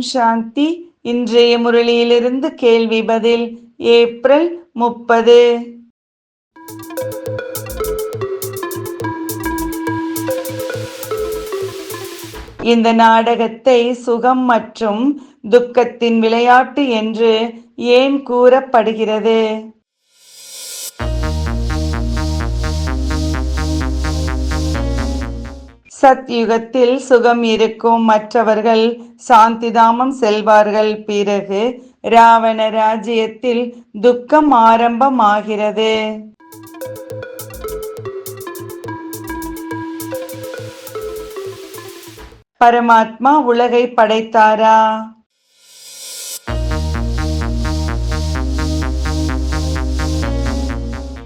சாந்தி இன்றைய முரளியிலிருந்து கேள்வி பதில் ஏப்ரல் முப்பது. இந்த நாடகத்தை சுகம் மற்றும் துக்கத்தின் விளையாட்டு என்று ஏன் கூறப்படுகிறது? சத்யுகத்தில் சுகம் இருக்கும் மற்றவர்கள் சாந்திதாமம் செல்வார்கள். பிறகு ராவண ராஜ்யத்தில் துக்கம் ஆரம்பமாகிறது. பரமாத்மா உலகை படைத்தாரா?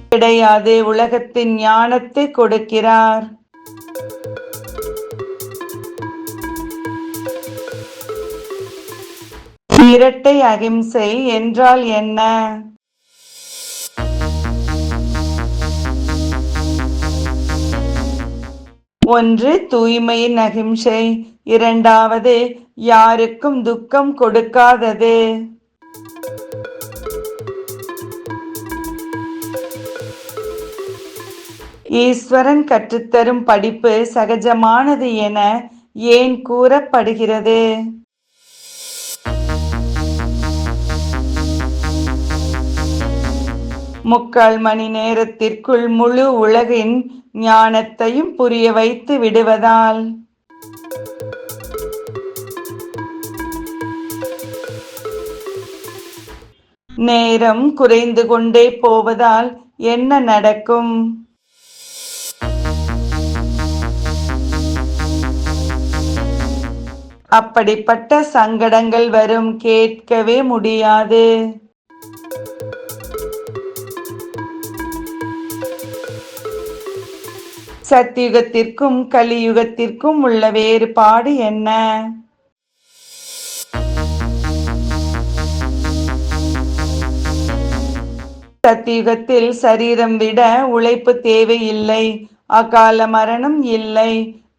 கிடையாது உலகத்தின் ஞானத்தை கொடுக்கிறார். இரட்டை அகிம்சை என்றால் என்ன? ஒன்று தூய்மையின் அகிம்சை. இரண்டாவது யாருக்கும் துக்கம் கொடுக்காதது. ஈஸ்வரன் கற்றுத்தரும் படிப்பு சகஜமானது என ஏன் கூறப்படுகிறது? முக்கால் மணி நேரத்திற்குள் முழு உலகின் ஞானத்தையும் புரிய வைத்து விடுவதால். நேரம் குறைந்து கொண்டே போவதால் என்ன நடக்கும்? அப்படிப்பட்ட சங்கடங்கள் வரும் கேட்கவே முடியாது. சத்தியுகத்திற்கும் கலியுகத்திற்கும் உள்ள வேறுபாடு என்ன? சத்தியுகத்தில் சரீரம் விட உழைப்பு தேவையில்லை அகால மரணம் இல்லை.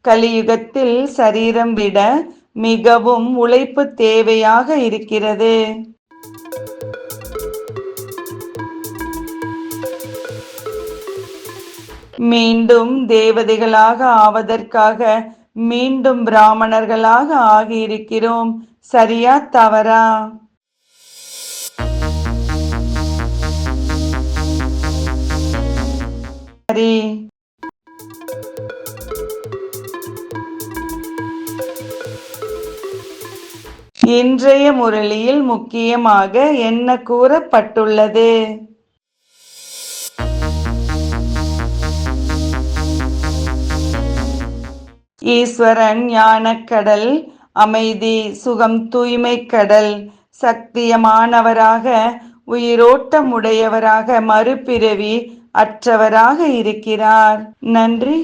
கலியுகத்தில் சரீரம் விட மிகவும் உழைப்பு தேவையாக இருக்கிறது. மீண்டும் தேவதைகளாக ஆவதற்காக மீண்டும் பிராமணர்களாக ஆகியிருக்கிறோம். சரியா தவறா? சரி. இன்றைய முரளியில் முக்கியமாக என்ன கூறப்பட்டுள்ளது? ஈஸ்வரன் ஞானக்கடல் அமைதி சுகம் தூய்மை கடல் சக்தியமானவராக உயிரோட்டமுடையவராக மறுபிறவி அற்றவராக இருக்கிறார். நன்றி.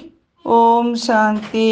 ஓம் சாந்தி.